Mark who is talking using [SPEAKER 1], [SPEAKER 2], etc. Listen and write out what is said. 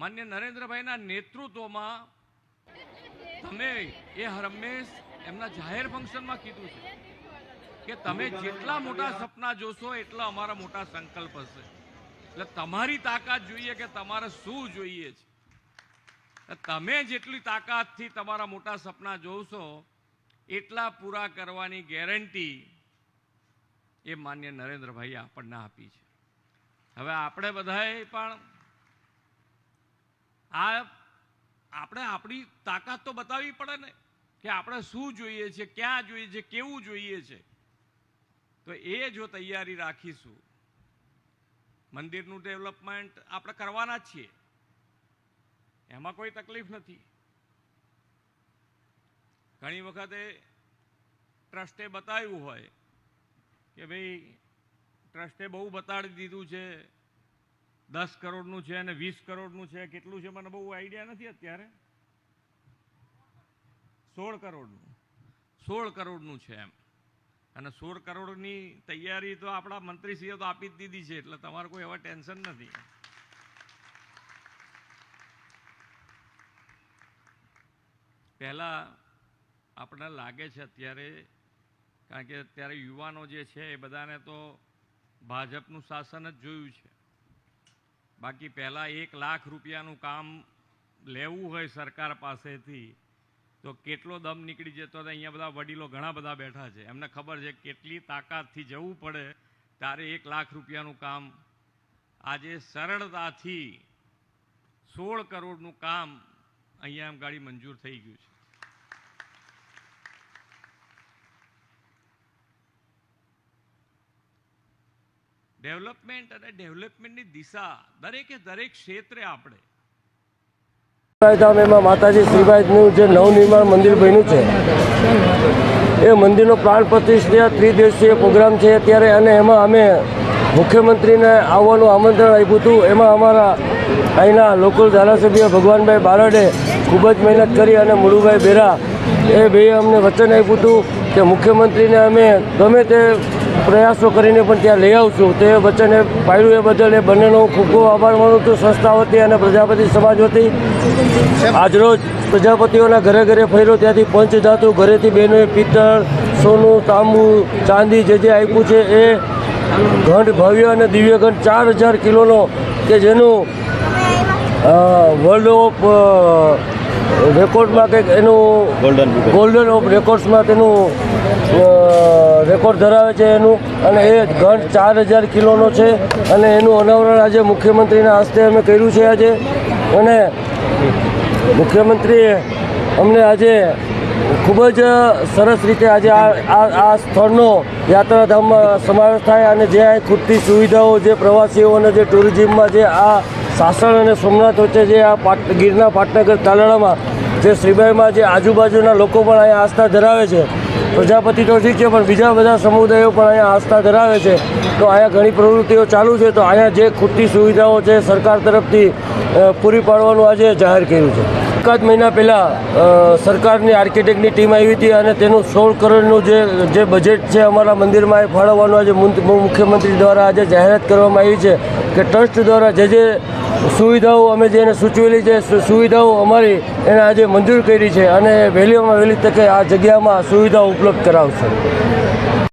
[SPEAKER 1] માન્ય નરેન્દ્રભાઈના નેતૃત્વમાં તમે એ રમેશ એમના જાહેર ફંક્શનમાં કીધું છે કે તમે જેટલા મોટા સપના જોશો, એટલા અમારા મોટા સંકલ્પ હશે. એટલે તમારી તાકાત જોઈએ કે તમારે શું જોઈએ છે. તમે જેટલી તાકાતથી તમારા મોટા સપના જોશો, એટલા પૂરા કરવાની ગેરંટી એ માન્ય નરેન્દ્રભાઈએ આપણને આપી છે. હવે આપણે બધાએ પણ આ આપણે આપણી તાકાત તો બતાવવી પડે ને કે આપણે શું જોઈએ છે, ક્યાં જોઈએ છે, કેવું જોઈએ છે. તો એ જો તૈયારી રાખીશું, મંદિરનું ડેવલપમેન્ટ આપણે કરવાના જ છીએ. એમાં કોઈ તકલીફ નથી. ઘણી વખતે ટ્રસ્ટે બતાવ્યું હોય કે ભાઈ ટ્રસ્ટે બહુ બતાડી દીધું છે દસ કરોડનું છે અને વીસ કરોડનું છે, કેટલું છે? મને બહુ આઈડિયા નથી અત્યારે. સોળ કરોડનું. સોળ કરોડનું છે એમ. અને સોળ કરોડની તૈયારી તો આપણા મંત્રીશ્રીએ તો આપી જ દીધી છે, એટલે તમારે કોઈ એવા ટેન્શન નથી. પહેલાં આપણને લાગે છે અત્યારે, કારણ કે અત્યારે યુવાનો જે છે એ બધાને તો ભાજપનું શાસન જ જોયું છે. બાકી પહેલાં એક લાખ રૂપિયાનું કામ લેવું હોય સરકાર પાસેથી, તો કેટલો દમ નીકળી જતો હતો અહીંયા બધા વડીલો ઘણા બધા બેઠા છે. એમને ખબર છે કેટલી તાકાતથી જવું પડે, ત્યારે એક લાખ રૂપિયાનું કામ. આજે સરળતાથી સોળ કરોડનું કામ અહીંયા એમ ગાડી મંજૂર થઈ ગયું છે. ડેવલપમેન્ટ અને ડેવલપમેન્ટની દિશા દરેકે દરેક ક્ષેત્રે આપણે.
[SPEAKER 2] ધામ માતાજી શ્રીબાઈનું જે નવનિર્માણ મંદિર બન્યું છે, એ મંદિરનો પ્રાણ પ્રતિષ્ઠા ત્રિદિવસીય પ્રોગ્રામ છે ત્યારે અને એમાં અમે મુખ્યમંત્રીને આવવાનું આમંત્રણ આપ્યું હતું. એમાં અમારા અહીંના લોકલ ધારાસભ્ય ભગવાનભાઈ બારડે ખૂબ જ મહેનત કરી અને મુળુભાઈ બેરા એ બે અમને વચન આપ્યું હતું કે મુખ્યમંત્રીને અમે ગમે તે પ્રયાસો કરીને પણ ત્યાં લઈ આવશું તે વચન એ પાડ્યું એ બદલ એ બંનેનો ખૂબ ખૂબ આભાર માનું છું. સંસ્થા વતી અને પ્રજાપતિ સમાજ વતી. આજરોજ પ્રજાપતિઓના ઘરે ઘરે ફર્યો. ત્યાંથી પંચધાતુ ઘરેથી બહેનોએ પિત્તળ સોનું તાંબુ ચાંદી જે જે આપ્યું છે એ ઘંટ ભવ્ય અને દિવ્ય ઘંટ ચાર હજાર કિલોનો કે જેનું વર્લ્ડ ઓફ રેકોર્ડમાં કંઈક એનું
[SPEAKER 3] ગોલ્ડન
[SPEAKER 2] ગોલ્ડન ઓફ રેકોર્ડ્સમાં તેનું રેકોર્ડ ધરાવે છે એનું અને એ ઘંટ ચાર હજાર કિલોનો છે અને એનું અનાવરણ આજે મુખ્યમંત્રીના હસ્તે અમે કર્યું છે આજે. અને મુખ્યમંત્રીએ અમને આજે ખૂબ જ સરસ રીતે આજે આ, આ- આ સ્થળનો યાત્રાધામમાં સમાવેશ થાય અને જે અહીં ખૂટતી સુવિધાઓ જે પ્રવાસીઓને જે ટુરિઝમમાં જે આ સાસણ અને સોમનાથ વચ્ચે જે આ પાટ, ગીરના પાટનગર તાલાળામાં જે શ્રીબાઈમાં જે આજુબાજુના લોકો પણ અહીંયા આસ્થા ધરાવે છે. પ્રજાપતિ તો ઠીક છે, પણ બીજા બધા સમુદાયો પણ અહીંયા આસ્થા ધરાવે છે. તો અહીંયા ઘણી પ્રવૃત્તિઓ ચાલુ છે, તો અહીંયા જે ખૂટતી સુવિધાઓ છે સરકાર તરફથી પૂરી પાડવાનું આજે જાહેર કર્યું છે. એકાદ મહિના પહેલાં સરકારની આર્કિટેક્ટની ટીમ આવી હતી અને તેનું સોળ કરોડનું જે જે બજેટ છે અમારા મંદિરમાં એ ફાળવવાનું આજે મુખ્યમંત્રી દ્વારા આજે જાહેરાત કરવામાં આવી છે કે ટ્રસ્ટ દ્વારા જે જે સુવિધાઓ અમે જેને સૂચવેલી છે સુવિધાઓ અમારી એને આજે મંજૂર કરી છે અને વહેલીમાં વહેલી તકે આ જગ્યામાં સુવિધાઓ ઉપલબ્ધ કરાવશે.